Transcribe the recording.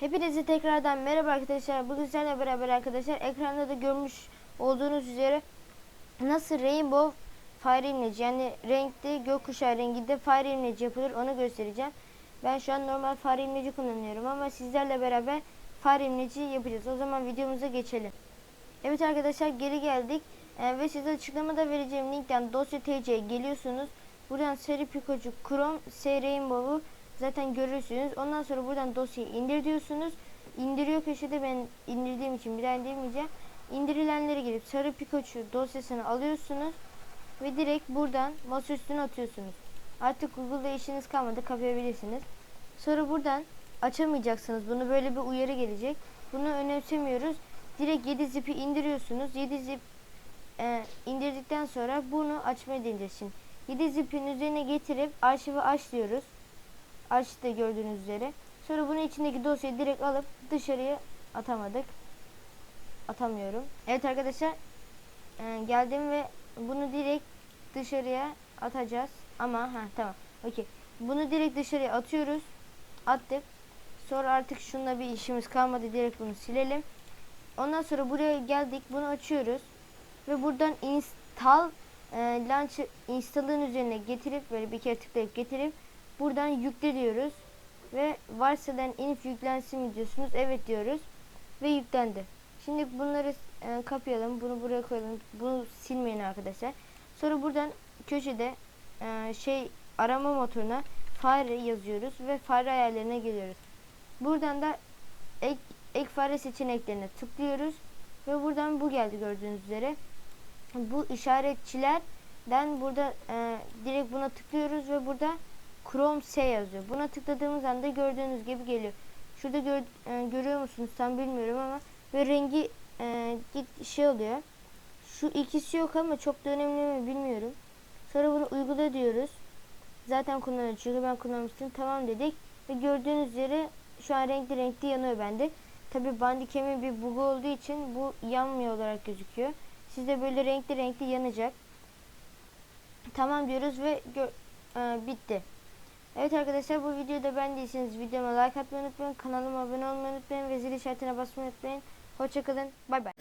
Hepinize tekrardan merhaba arkadaşlar. Bugün sizlerle beraber arkadaşlar ekranda da görmüş olduğunuz üzere nasıl Rainbow Fire Image yani renkli gökkuşağı renginde Fire Image yapılır onu göstereceğim. Ben şu an normal Fire Image'i kullanıyorum ama sizlerle beraber Fire Image'i yapacağız. O zaman videomuza geçelim. Evet arkadaşlar geri geldik Ee, ve size açıklamada vereceğim linkten dosya TC'ye geliyorsunuz. Buradan seri Pikachu Chrome S Rainbow'u zaten görürsünüz. Ondan sonra buradan dosyayı indir diyorsunuz. İndiriyor köşede ben indirdiğim için bir daha indirmeyeceğim. İndirilenlere girip sarı Pikachu dosyasını alıyorsunuz ve direkt buradan masa üstüne atıyorsunuz. Artık Google'da işiniz kalmadı kapayabilirsiniz. Sonra buradan açamayacaksınız. Bunu böyle bir uyarı gelecek. Bunu önemsemiyoruz. Direkt 7 zip'i indiriyorsunuz. 7 zip e, indirdikten sonra bunu açmayı deneyeceğiz şimdi. 7 zip'in üzerine getirip arşivi aç diyoruz. Açtı gördüğünüz üzere. Sonra bunun içindeki dosyayı direkt alıp dışarıya atamadık. Atamıyorum. Evet arkadaşlar e, geldim ve bunu direkt dışarıya atacağız. Ama ha tamam. Okey. Bunu direkt dışarıya atıyoruz. Attık. Sonra artık şununla bir işimiz kalmadı. Direkt bunu silelim. Ondan sonra buraya geldik. Bunu açıyoruz. Ve buradan install e, launch install'ın üzerine getirip böyle bir kere tıklayıp getirip buradan yükle diyoruz. Ve varsayılan inif yüklensin mi diyorsunuz. Evet diyoruz. Ve yüklendi. Şimdi bunları e, kapayalım. Bunu buraya koyalım. Bunu silmeyin arkadaşlar. Sonra buradan köşede e, şey arama motoruna fare yazıyoruz ve fare ayarlarına geliyoruz. Buradan da ek, ek fare seçeneklerine tıklıyoruz ve buradan bu geldi gördüğünüz üzere. Bu işaretçilerden burada e, direkt buna tıklıyoruz ve burada Chrome S yazıyor. Buna tıkladığımız anda gördüğünüz gibi geliyor. Şurada gör, e, görüyor musunuz tam bilmiyorum ama ve rengi e, git şey oluyor. Şu ikisi yok ama çok da önemli mi bilmiyorum. Sonra bunu uygula diyoruz. Zaten kullanıyor çünkü ben kullanmıştım. Tamam dedik ve gördüğünüz üzere şu an renkli renkli yanıyor bende. Tabi bandikemin bir bug olduğu için bu yanmıyor olarak gözüküyor. Sizde böyle renkli renkli yanacak. Tamam diyoruz ve e, bitti. Evet arkadaşlar bu videoda beğendiyseniz videoma like atmayı unutmayın. Kanalıma abone olmayı unutmayın ve zil işaretine basmayı unutmayın. Hoşçakalın. Bay bay.